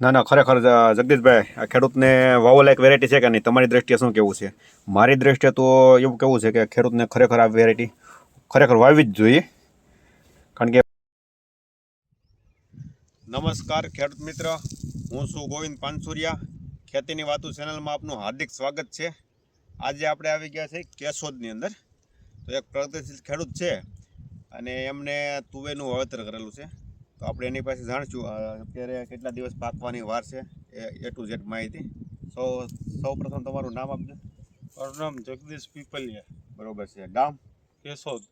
ના ના, ખરેખર જગદીશભાઈ, આ ખેડૂતને વાવોલાયક વેરાયટી છે કે નહીં? તમારી દ્રષ્ટિએ શું કેવું છે? મારી દ્રષ્ટિએ તો એવું કેવું છે કે ખેડૂતને ખરેખર આ વેરાયટી ખરેખર વાવવી જ જોઈએ. કારણ કે નમસ્કાર, ખેડૂત મિત્ર. હું છું ગોવિંદ પાનસુરિયા. ખેતીની વાતો ચેનલમાં આપનું હાર્દિક સ્વાગત છે. આજે આપણે આવી ગયા છે કેશોદની અંદર. તો એક પ્રગતિશીલ ખેડૂત છે અને એમને તુવેરનું વાવેતર કરેલું છે. તો આપણે એની પાસે જાણશું અત્યારે કેટલા દિવસ પાકવાની વાર છે એ એ ટુ ઝેડ માહિતી. સૌ સૌ પ્રથમ તમારું નામ આપજો. મારું નામ જગદીશ પીપલિયા. બરોબર છે. ગામ કેશોદ.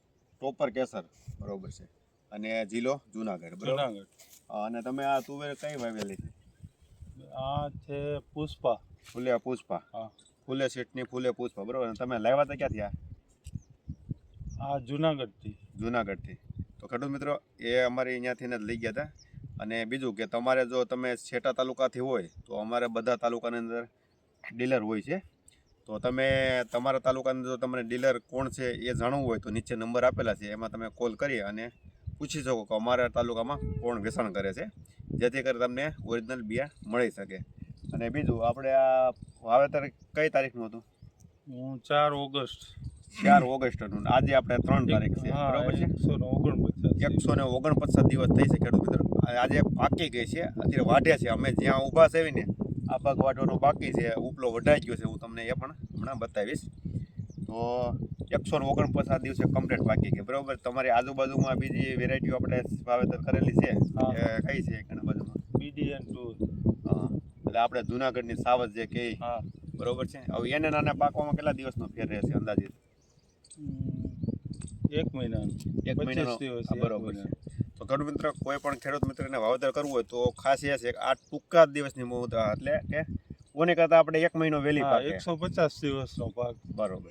ટોપર કેસર. બરોબર છે. અને જિલ્લો જુનાગઢ બરોબર? જુનાગઢ. અને તમે આ તુવેર કઈ વાવેલી? છે આ છે પુષ્પા. ફૂલે પુષ્પા. હા. ફૂલે સીટની ફૂલે પુષ્પા બરોબર? તમે લાવ્યા હતા ક્યાંથી આ? આ જુનાગઢથી. જુનાગઢથી. ખેડૂત મિત્રો? એ અમારે અહીંયાથી જ લઈ ગયા હતા. અને બીજું કે તમારે જો તમે છેટા તાલુકાથી હોય, તો અમારે બધા તાલુકાની અંદર ડીલર હોય છે. તો તમે તમારા તાલુકાની જો તમને ડીલર કોણ છે એ જાણવું હોય, તો નીચે નંબર આપેલા છે. એમાં તમે કોલ કરી અને પૂછી શકો કે અમારા તાલુકામાં કોણ વેચાણ કરે છે, જેથી કરી તમને ઓરિજિનલ બિયા મળી શકે. અને બીજું, આપણે આ વાવેતર કઈ તારીખનું હતું? હું ચાર ઓગસ્ટ ચાર ઓગસ્ટનું. આજે આપણે ત્રણ તારીખ છે. બરાબર છે? એકસો ને ઓગણપચાસ દિવસ થઈ છે ખેડૂત મિત્રો. આજે પાકી ગઈ છે. અત્યારે વાઢ્યા છે. અમે જ્યાં ઊભા છે ને આ ભાગ વાઢવાનો બાકી છે. ઉપલો વઢાઈ ગયો છે. હું તમને એ પણ હમણાં બતાવીશ. તો એકસો ને ઓગણપચાસ દિવસે કમ્પ્લીટ પાકી ગઈ. બરોબર? તમારી આજુબાજુમાં બીજી વેરાયટીઓ આપણે વાવેતર કરેલી છે. કઈ છે ઘણા બાજુમાં બીડીએન ટુ હા. એટલે આપણે જુનાગઢની સાવજ જે કહી. બરોબર છે? હવે એને નાના પાકવામાં કેટલા દિવસનો ફેર રહેશે અંદાજિત? ઉમ, એક મહિનાનું. એક મહિનાનો હા, બરોબર છે. તો ખેડૂત મિત્ર કોઈ પણ ખેડૂત મિત્રને વાવેતર કરવું હોય તો ખાસ એ છે કે આ ટૂંકા જ દિવસની મુહૂર્ત એટલે કે કોને કરતાં આપણે એક મહિનો વહેલી પાક. એકસો પચાસ દિવસનો પાક. બરોબર.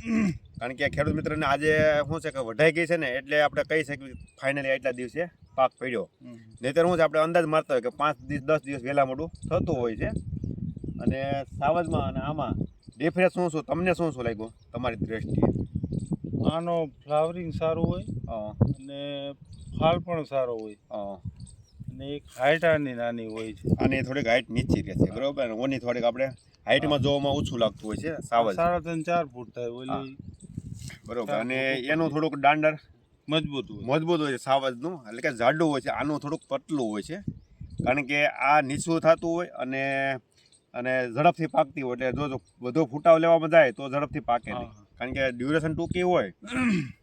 કારણ કે ખેડૂત મિત્રને આજે શું છે કે વઢાઈ ગઈ છે ને એટલે આપણે કહી શકીએ ફાઇનલી આટલા દિવસે પાક પડ્યો. નહીતર શું છે આપણે અંદાજ મારતા હોય કે પાંચ દિવસ દસ દિવસ વહેલા મોડું થતું હોય છે. અને સાવજમાં અને આમાં ડિફરન્સ શું શું તમને શું શું લાગ્યું તમારી દ્રષ્ટિએ? આનો ફ્લાવરિંગ સારું હોય અને ફાલ પણ સારો હોય. અને એક હાઈટ આની નાની હોય છે. આની થોડીક હાઈટ નીચી રહે છે બરોબર? ઓની થોડીક આપણે હાઈટમાં જોવામાં ઓછું લાગતું હોય છે સાવજ સાડા ત્રણ ચાર ફૂટ થાય ઓલી. બરોબર. અને એનું થોડુંક દાંડર મજબૂત હોય. મજબૂત હોય છે સાવજનું એટલે કે જાડું હોય છે આનું થોડુંક પતલું હોય છે. કારણ કે આ નીચું થતું હોય અને અને ઝડપથી પાકતી હોય. એટલે જો જો વધુ ફૂટાવ લેવામાં જાય તો ઝડપથી પાકે નહીં. કારણ કે ડ્યુરેશન ટૂંકી હોય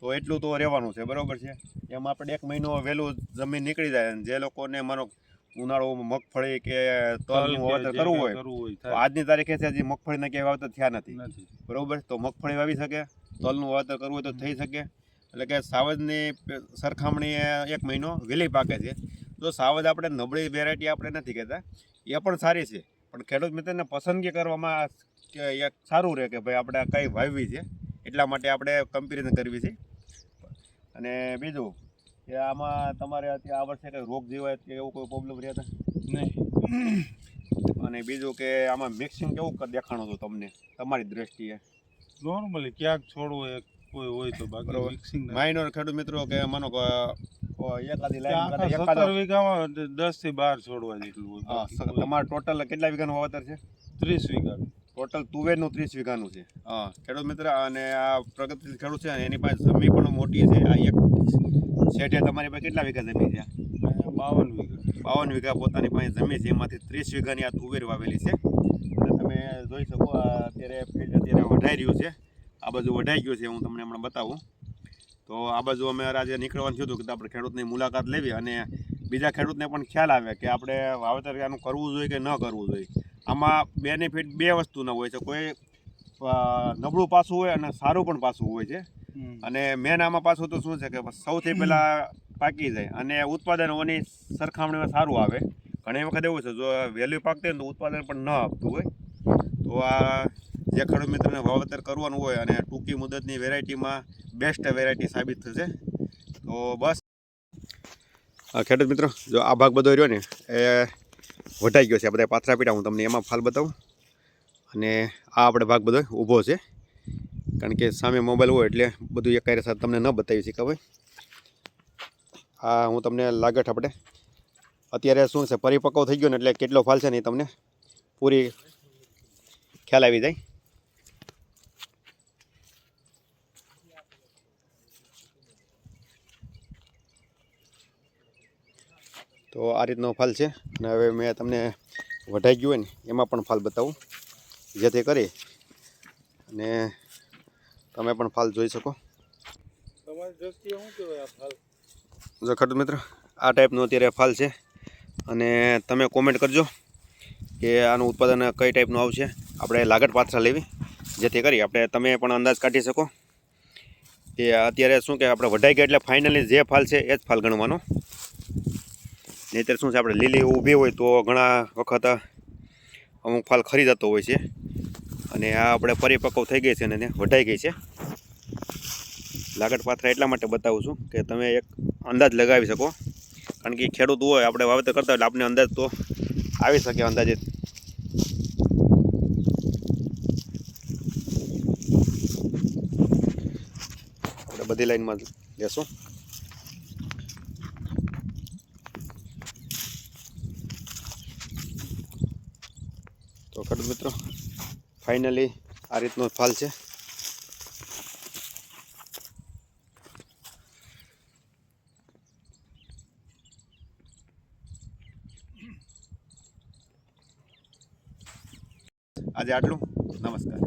તો એટલું તો રહેવાનું છે. બરાબર છે? એમાં આપણે એક મહિનો વહેલું જમીન નીકળી જાય અને જે લોકોને માનો ઉનાળો મગફળી કે તલનું તલ વાવેતર કરવું હોય તો આજની તારીખે છે હજી મગફળીના ક્યાંય વાવેતર થયા નથી. બરાબર? તો મગફળી વાવી શકે તલનું વાવેતર કરવું હોય તો થઈ શકે. એટલે કે સાવજની સરખામણીએ એક મહિનો વહેલી પાકે છે. જો સાવજ આપણે નબળી વેરાયટી આપણે નથી કહેતા. એ પણ સારી છે. પણ ખેડૂત મિત્રને પસંદગી કરવામાં કે એક સારું રહે કે ભાઈ આપણે આ કઈ વાવવી છે. એટલા માટે આપણે કમ્પેરિઝન કરવી છે. અને બીજું કે આમાં તમારે અત્યારે આ વર્ષે કંઈ રોગ જેવા કે એવું કોઈ પ્રોબ્લેમ રહ્યા હતા? નહીં. અને બીજું કે આમાં મિક્સિંગ કેવું દેખાણું હતું તમને? તમારી દ્રષ્ટિએ. નોર્મલી ક્યાંક છોડવું એક કોઈ હોય તો બાકી. મિક્સિંગ માઇનોર ખેડૂત મિત્રો કે માનો વીઘામાં દસથી બાર છોડવા જેટલું તમારે ટોટલ કેટલા વીઘાનું વાવતર છે? ત્રીસ વીઘાનું ટોટલ તુવેરનું ત્રીસ વીઘાનું છે. હા ખેડૂત મિત્ર અને આ પ્રગતિશીલ ખેડૂત છે અને એની પાસે જમીન પણ મોટી છે. આ એક શેઠે તમારી પાસે કેટલા વીઘા જમીન છે? બાવન વીઘા. બાવન વીઘા પોતાની પાસે જમીન છે. એમાંથી ત્રીસ વીઘાની આ તુવેર વાવેલી છે. અને તમે જોઈ શકો અત્યારે ફિલ્ડ અત્યારે વઢાઈ રહ્યું છે. આ બાજુ વઢાઈ ગયું છે હું તમને હમણાં બતાવું. તો આ બાજુ અમે આજે નીકળવાનું થયું હતું કે આપણે ખેડૂતની મુલાકાત લેવી અને બીજા ખેડૂતને પણ ખ્યાલ આવે કે આપણે વાવેતર આનું કરવું જોઈએ કે ન કરવું જોઈએ. આમાં બેનિફિટ બે વસ્તુના હોય છે. કોઈ નબળું પાસું હોય અને સારું પણ પાસું હોય છે. અને મેન આમાં પાછું તો શું છે કે સૌથી પહેલાં પાકી જાય અને ઉત્પાદનોની સરખામણીમાં સારું આવે. ઘણી વખત એવું છે જો વેલ્યુ પાકતી હોય ને તો ઉત્પાદન પણ ન આપતું હોય. તો આ જે ખેડૂત મિત્રને વાવેતર કરવાનું હોય અને ટૂંકી મુદતની વેરાયટીમાં બેસ્ટ વેરાયટી સાબિત થશે. તો બસ. ખેડૂત મિત્રો જો આ ભાગ બધો રહ્યો ને એ વઢાઈ ગયો છે. બધા પાથરા પીડા. હું તમને એમાં ફાલ બતાવું. અને આ આપણે ભાગ બધો ઊભો છે. કારણ કે સામે મોબાઈલ હોય એટલે બધું એક સાથે તમને ન બતાવી શકે ભાઈ. આ હું તમને લાગટ આપણે. અત્યારે શું છે? પરિપક્વ થઈ ગયો ને એટલે કેટલો ફાલ છે ને તમને પૂરી ખ્યાલ આવી જાય. તો આ રીતનો ફાલ છે. અને હવે મેં તમને વઢાઈ ગયું હોય ને એમાં પણ ફાલ બતાવું જેથી કરી. અને તમે પણ ફાલ જોઈ શકો. જો ખેડૂત મિત્ર આ ટાઈપનો અત્યારે ફાલ છે. અને તમે કોમેન્ટ કરજો કે આનું ઉત્પાદન કઈ ટાઈપનું આવશે. આપણે લાગટ પાથરા લેવી જેથી કરી. આપણે તમે પણ અંદાજ કાઢી શકો કે અત્યારે શું કે આપણે વઢાઈ ગયા એટલે ફાઇનલી જે ફાલ છે એ જ ફાલ ગણવાનો. નહીંતર શું છે, આપણે લીલી ઊભી હોય તો ઘણા વખત અમુક ફાલ ખરી જતો હોય છે. અને આ આપણે પરિપક્વ થઈ ગઈ છે અને વઢાઈ ગઈ છે. લાગટ પાથરા એટલા માટે બતાવું છું કે તમે એક અંદાજ લગાવી શકો. કારણ કે ખેડૂત હોય, આપણે વાવેતર કરતા હોય આપણે અંદાજ તો આવી શકે અંદાજે. આપણે બધી લાઈનમાં લેશું. ખેડૂત મિત્રો. ફાઇનલી આ રીતનો ફાલ છે. આજે આટલું. નમસ્કાર.